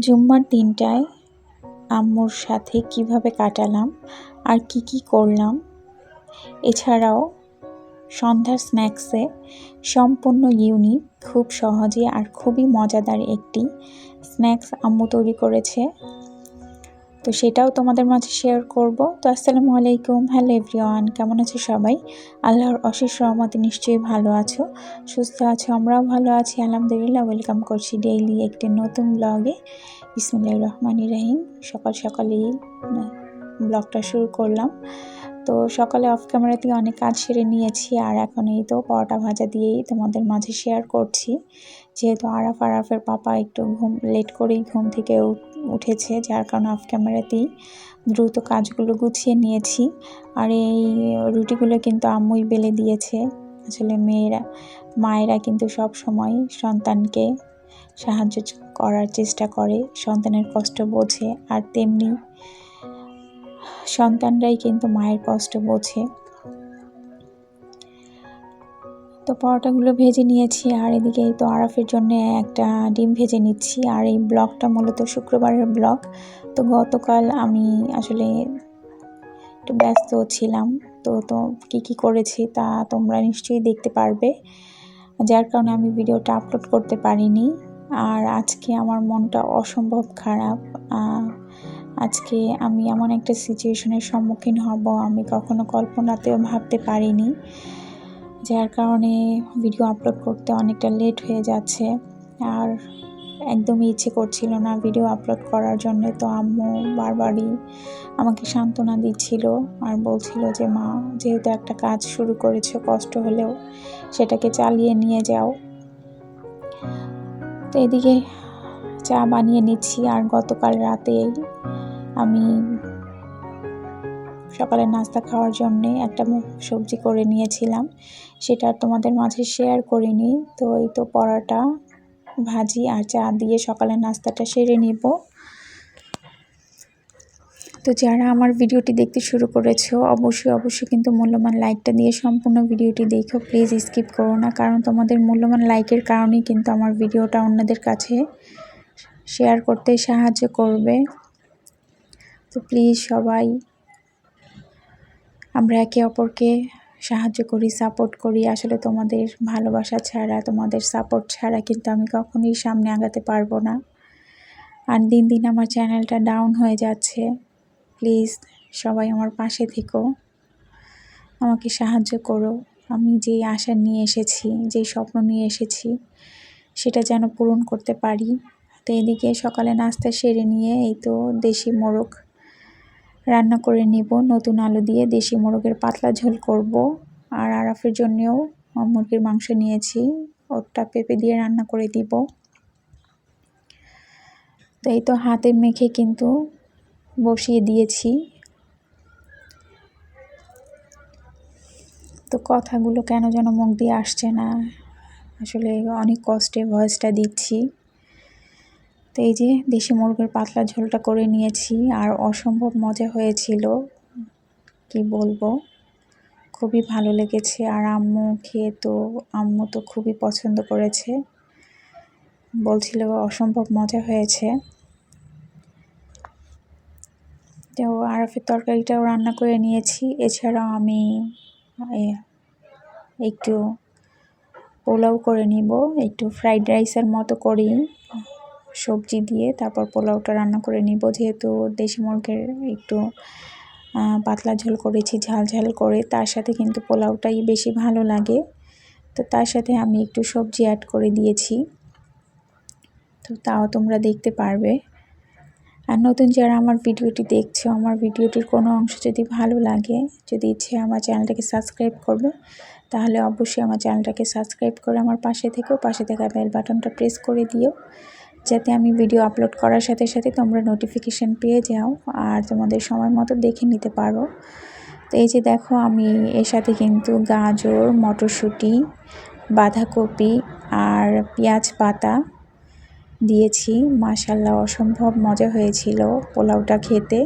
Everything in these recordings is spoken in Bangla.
জুম্মার দিনটায় আম্মুর সাথে কীভাবে কাটালাম আর কি কি করলাম, এছাড়াও সন্ধ্যার স্ন্যাক্সে সম্পূর্ণ ইউনিক খুব সহজে আর খুবই মজাদার একটি স্ন্যাক্স আম্মু তৈরি করেছে। তো সেটাও তোমাদের মাঝে শেয়ার করব। তো আসসালামু আলাইকুম হ্যালো এভরিওয়ান কেমন আছো সবাই? আল্লাহর অশেষ রহমতে নিশ্চয়ই ভালো আছো, সুস্থ আছো, আমরাও ভালো আছি, আলহামদুলিল্লাহ ওয়েলকাম করছি ডেইলি একটি নতুন ব্লগে ইসমুল্লাহ রহমান রাহিম, সকাল সকালেই ব্লগটা শুরু করলাম। তো সকালে অফ ক্যামেরাতেই অনেক কাজ সেরে নিয়েছি আর এখন এই তো পরোটা ভাজা দিয়েই তোমাদের মাঝে শেয়ার করছি। যেহেতু আরাফ আরাফের পাপা একটু ঘুম লেট করেই ঘুম থেকে উঠেছে, যার কারণে অফ ক্যামেরাতেই দ্রুত কাজগুলো গুছিয়ে নিয়েছি। আর এই রুটিগুলো কিন্তু আম্মুই বেলে দিয়েছে। আসলে মেয়েরা, মায়েরা কিন্তু সব সময় সন্তানকে সাহায্য করার চেষ্টা করে, সন্তানের কষ্ট বোঝে, আর তেমনি সন্তানরাই কিন্তু মায়ের কষ্ট বোঝে। তো পরোটাগুলো ভেজে নিয়েছি আর এদিকে তো আরাফের জন্য একটা ডিম ভেজে নিচ্ছি। আর এই ব্লগটা মূলত শুক্রবারের ব্লগ। তো গতকাল আমি আসলে একটু ব্যস্ত ছিলাম। তো তো কী কী করেছি তা তোমরা নিশ্চয়ই দেখতে পারবে। যার কারণে আমি ভিডিওটা আপলোড করতে পারিনি। আর আজকে আমার মনটা অসম্ভব খারাপ। আজকে আমি এমন একটা সিচুয়েশনের সম্মুখীন হব, আমি কখনো কল্পনাতেও ভাবতে পারিনি। যার কারণে ভিডিও আপলোড করতে অনেকটা লেট হয়ে যাচ্ছে। আর একদমই ইচ্ছে করছিল না ভিডিও আপলোড করার জন্য, তো আম্মু বারবারই আমাকে সান্ত্বনা দিচ্ছিল আর বলছিল যে, মা, যেহেতু একটা কাজ শুরু করেছ, কষ্ট হলেও সেটাকে চালিয়ে নিয়ে যাও। তো এদিকে চা বানিয়ে নিচ্ছি। আর গতকাল রাতে আমি সকালে নাস্তা খাওয়ার জন্যে একটা সবজি করে নিয়েছিলাম। সেটা তোমাদের মাঝে শেয়ার করিনি। তো এই তো পরাটা, ভাজি আর চা দিয়ে সকালে নাস্তাটা সেরে নিব। তো যারা আমার ভিডিওটি দেখতে শুরু করেছ, অবশ্যই অবশ্যই কিন্তু মূল্যবান লাইকটা দিয়ে সম্পূর্ণ ভিডিওটি দেখো। প্লিজ স্কিপ করো না, কারণ তোমাদের মূল্যবান লাইকের কারণেই কিন্তু আমার ভিডিওটা অন্যদের কাছে শেয়ার করতে সাহায্য করবে। তো প্লিজ সবাই। আমরা একে অপরকে সাহায্য করি সাপোর্ট করি। আসলে তোমাদের ভালোবাসা ছাড়া, তোমাদের সাপোর্ট ছাড়া কিন্তু আমি কখনোই সামনে আগাতে পারব না। আর দিন দিন আমার চ্যানেলটা ডাউন হয়ে যাচ্ছে। প্লিজ সবাই আমার পাশে থেকো। আমাকে সাহায্য করো। আমি যেই আশা নিয়ে এসেছি, যেই স্বপ্ন নিয়ে এসেছি, সেটা যেন পূরণ করতে পারি। তো এদিকে সকালে নাস্তা সেরে নিয়ে এই তো দেশি মোরগ রান্না করে নিব। নতুন আলু দিয়ে দেশি মোরগের পাতলা ঝোল করব। আর আরাফের জন্যেও মুরগির মাংস নিয়েছি। ওটা পেঁপে দিয়ে রান্না করে দিব। তো এই তো হাতে মেখে কিন্তু বসিয়ে দিয়েছি। তো কথাগুলো কেন যেন মুখ দিয়ে আসছে না। আসলে অনেক কষ্টে ভয়েসটা দিচ্ছি। তো এই যে দেশি মুরগির পাতলা ঝোলটা করে নিয়েছি আর অসম্ভব মজা হয়েছিল। কি বলব? খুবই ভালো লেগেছে আর আম্মু খেয়ে তো, আম্মু তো খুবই পছন্দ করেছে। বলছিল অসম্ভব মজা হয়েছে। তো আরফের তরকারিটাও রান্না করে নিয়েছি। এছাড়াও আমি একটু পোলাও করে নিব, একটু ফ্রাইড রাইসের মতো করি। সবজি দিয়ে তারপর পোলাওটা রান্না করে নিব। যেহেতু দেশি মুরগের একটু পাতলা ঝোল করেছি, ঝাল ঝাল করে, তার সাথে কিন্তু পোলাওটাই বেশি ভালো লাগে। তো তার সাথে আমি একটু সবজি অ্যাড করে দিয়েছি। তো তাও তোমরা দেখতে পারবে। আর নতুন যারা আমার ভিডিওটি দেখছ, আমার ভিডিওটির কোনো অংশ যদি ভালো লাগে, যদি ইচ্ছে আমার চ্যানেলটাকে সাবস্ক্রাইব করবে, তাহলে অবশ্যই আমার চ্যানেলটাকে সাবস্ক্রাইব করে আমার পাশে থেকেও পাশে থাকা বেল বাটনটা প্রেস করে দিও। যাতে আমি ভিডিও আপলোড করার সাথে সাথে তোমরা নোটিফিকেশান পেয়ে যাও আর তোমাদের সময় মতো দেখে নিতে পারো। তো এই যে দেখো আমি এর সাথে কিন্তু গাজর, মটরশুঁটি, বাঁধাকপি আর পেঁয়াজ পাতা দিয়েছি। মাসাল্লাহ অসম্ভব মজা হয়েছিল পোলাওটা খেতে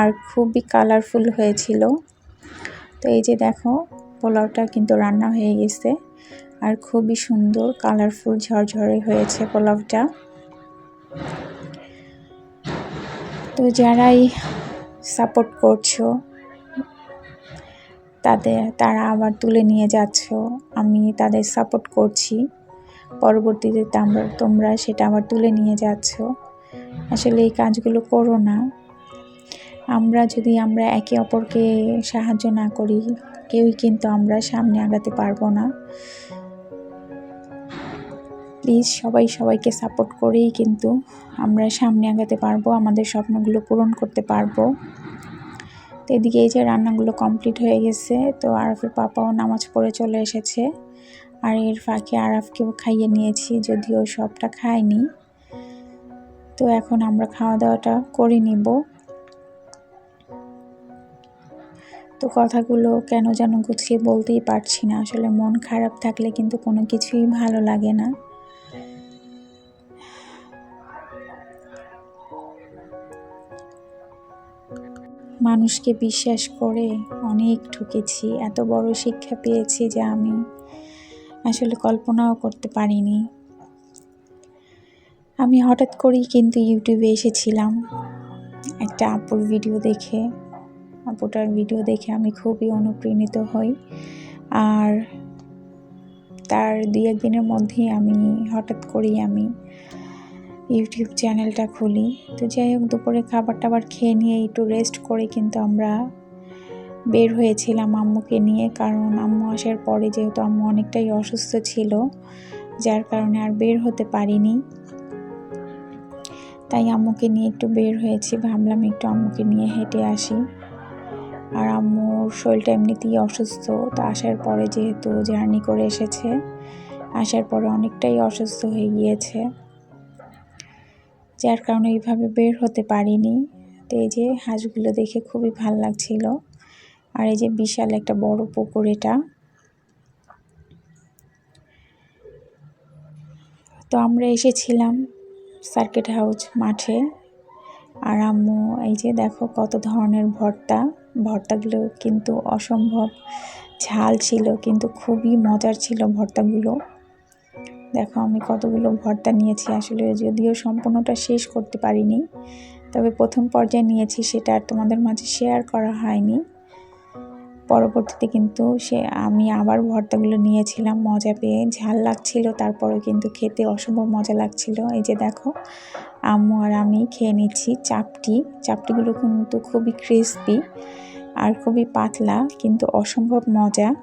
আর খুবই কালারফুল হয়েছিল। তো এই যে দেখো পোলাওটা কিন্তু রান্না হয়ে গেছে আর খুবই সুন্দর কালারফুল ঝরঝরে হয়েছে পোলাওটা। তো যারাই সাপোর্ট করছ, তাদের, তারা আবার তুলে নিয়ে যাচ্ছ। আমি তাদের সাপোর্ট করছি। পরবর্তীতে আমরা তোমরা সেটা আবার তুলে নিয়ে যাচ্ছ। আসলে এই কাজগুলো করো না। আমরা যদি আমরা একে অপরকে সাহায্য না করি, কেউই কিন্তু আমরা সামনে আগাতে পারব না। প্লিজ সবাই সবাইকে সাপোর্ট করেই কিন্তু আমরা সামনে আগাতে পারব, আমাদের স্বপ্নগুলো পূরণ করতে পারব। তো এদিকে এই যে রান্নাগুলো কমপ্লিট হয়ে গেছে, তো আরফের পাপাও নামাজ পড়ে চলে এসেছে। আর এর ফাঁকে আরাফকেও খাইয়ে নিয়েছি, যদিও সবটা খায়নি। তো এখন আমরা খাওয়া দাওয়াটা করে নিব। তো কথাগুলো কেন যেন গুছিয়ে বলতেই পারছি না, আসলে মন খারাপ থাকলে কিন্তু কোনো কিছুই ভালো লাগে না। মানুষকে বিশ্বাস করে অনেক ঠকেছি, এত বড় শিক্ষা পেয়েছি যে আমি আসলে কল্পনাও করতে পারিনি। আমি হঠাৎ করেই কিন্তু ইউটিউবে এসেছিলাম, একটা আপুর ভিডিও দেখে। আপুটার ভিডিও দেখে আমি খুবই অনুপ্রাণিত হই। আর তার দুই একদিনের মধ্যেই আমি হঠাৎ করেই আমি ইউটিউব চ্যানেলটা খুলি। তো যাই হোক, দুপুরে খাবার টাবার খেয়ে নিয়ে একটু রেস্ট করে কিন্তু আমরা বের হয়েছিলাম আম্মুকে নিয়ে। কারণ আম্মু আসার পরে যেহেতু আম্মু অনেকটাই অসুস্থ ছিল, যার কারণে আর বের হতে পারিনি। তাই আম্মুকে নিয়ে একটু বের হয়েছি। ভাবলাম একটু আম্মুকে নিয়ে হেঁটে আসি। আর আম্মুর শরীরটা এমনিতেই অসুস্থ। তো আসার পরে যেহেতু জার্নি করে এসেছে, আসার পরে অনেকটাই অসুস্থ হয়ে গিয়েছে। যার কারণে এইভাবে বের হতে পারিনি। তো এই যে হাঁসগুলো দেখে খুবই ভালো লাগছিল। আর এই যে বিশাল একটা বড় পুকুর এটা। তো আমরা এসেছিলাম সার্কিট হাউস মাঠে। আর আম্মু, এই যে দেখো কত ধরনের ভর্তা। ভর্তাগুলো কিন্তু অসম্ভব ঝাল ছিল, কিন্তু খুবই মজার ছিল ভর্তাগুলো। দেখো, আমি কতগুলো ভর্তা নিয়েছি আসলে, যদিও সম্পূর্ণটা শেষ করতে পারিনি, তবে প্রথম পর্যায়ে নিয়েছি, সেটা আর তোমাদের মাঝে শেয়ার করা হয়নি। পরবর্তীতে কিন্তু সে, আমি আবার ভর্তাগুলো নিয়েছিলাম, মজা পেয়ে ঝাল লাগছিল, তারপরে কিন্তু খেতে অসম্ভব মজা লাগছিল। এই যে দেখো, আম্মু আর আমি খেয়ে নিচ্ছি চাপটি। চাপটিগুলো কিন্তু খুবই ক্রিসপি আর খুবই পাতলা, কিন্তু অসম্ভব মজা।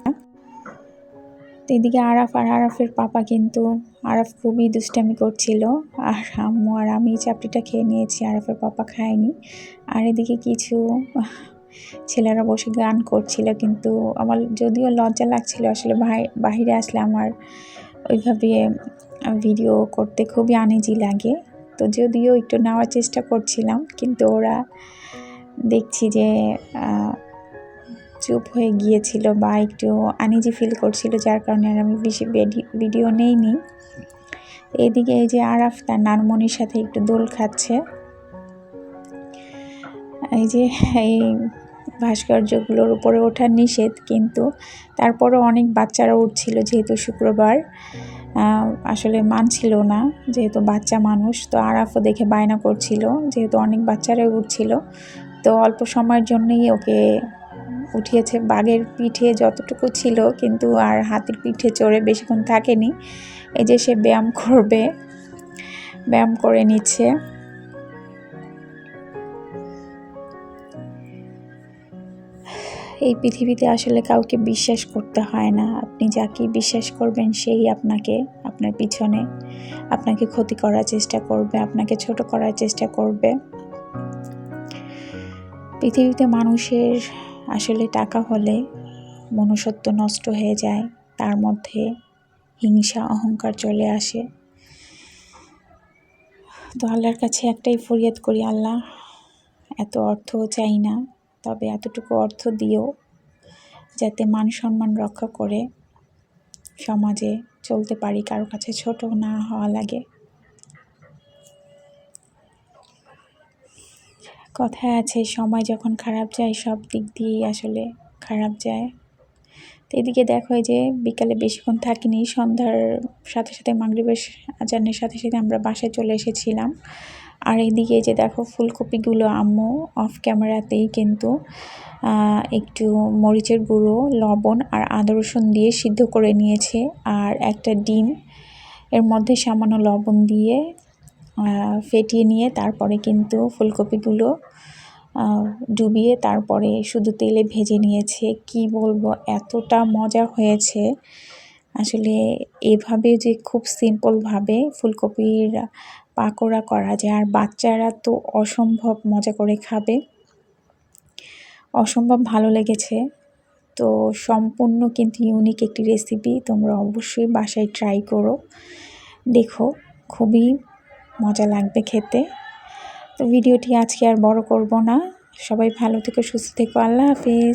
তো এদিকে আরাফ আর আরাফের পাপা কিন্তু, আরাফ খুবই দুষ্টামি করছিল। আর আম্মু আর আমি চাপড়িটা খেয়ে নিয়েছি, আরাফের পাপা খায়নি। আর এদিকে কিছু ছেলেরা বসে গান করছিল কিন্তু আমার যদিও লজ্জা লাগছিল, আসলে বাহিরে আসলে আমার ওইভাবে ভিডিও করতে খুবই আনিজি লাগে। তো যদিও একটু নেওয়ার চেষ্টা করছিলাম, কিন্তু ওরা দেখছি যে চুপ হয়ে গিয়েছিল বা একটু আনিজি ফিল করছিল, যার কারণে আমি বেশি ভিডিও নেইনি। এদিকে এই যে আরাফ তার নানমনির সাথে একটু দোল খাচ্ছে। এই যে এই ভাস্কর্যগুলোর উপরে ওঠার নিষেধ, কিন্তু তারপরও অনেক বাচ্চারা উঠছিল যেহেতু শুক্রবার। আসলে মানছিল না যেহেতু বাচ্চা মানুষ, তো আরাফও দেখে বায়না করছিল যেহেতু অনেক বাচ্চারাই উঠছিল। তো অল্প সময়ের জন্যই ওকে উঠিয়েছে। বাঘের পিঠে যতটুকু ছিল, কিন্তু আর হাতির পিঠে চড়ে বেশিক্ষণ থাকেনি। এই যে সে ব্যায়াম করবে, ব্যায়াম করে নিচ্ছে। এই পৃথিবীতে আসলে কাউকে বিশ্বাস করতে হয় না। আপনি যাকে বিশ্বাস করবেন, সেই আপনাকে, আপনার পিছনে আপনাকে ক্ষতি করার চেষ্টা করবে, আপনাকে ছোট করার চেষ্টা করবে। পৃথিবীতে মানুষের আসলে টাকা হলে মনুষ্যত্ব নষ্ট হয়ে যায়, তার মধ্যে হিংসা, অহংকার চলে আসে। তো আল্লাহর কাছে একটাই ফরিয়াদ করি, আল্লাহ, এত অর্থ চাই না, তবে এতটুকু অর্থ দিও যাতে মান সম্মান রক্ষা করে সমাজে চলতে পারি, কারও কাছে ছোট না হওয়া লাগে। কথায় আছে, সময় যখন খারাপ যায়, সব দিক দিয়েই আসলে খারাপ যায়। তো এদিকে দেখো এই যে বিকালে বেশিক্ষণ থাকিনি, সন্ধ্যার সাথে সাথে মাগরিবের আজানের সাথে সাথে আমরা বাসায় চলে এসেছিলাম। আর এদিকে যে দেখো ফুলকপিগুলো আম্মু অফ ক্যামেরাতেই কিন্তু একটু মরিচের গুঁড়ো, লবণ আর আদা রসুন দিয়ে সিদ্ধ করে নিয়েছে। আর একটা ডিম, এর মধ্যে সামান্য লবণ দিয়ে ফেটিয়ে নিয়ে তারপরে কিন্তু ফুলকপিগুলো ডুবিয়ে তারপরে শুধু তেলে ভেজে নিয়েছে। কি বলব, এতটা মজা হয়েছে। আসলে এভাবে যে খুব সিম্পলভাবে ফুলকপির পাকোড়া করা যায়, আর বাচ্চারা তো অসম্ভব মজা করে খাবে। অসম্ভব ভালো লেগেছে। তো সম্পূর্ণ কিন্তু ইউনিক একটি রেসিপি তোমরা অবশ্যই বাসায় ট্রাই করো। দেখো, খুবই মজা লাগবে খেতে। তো ভিডিওটি আজকে আর বড় করব না। সবাই ভালো থেকো সুস্থ থেকো। আল্লাহ হাফিজ।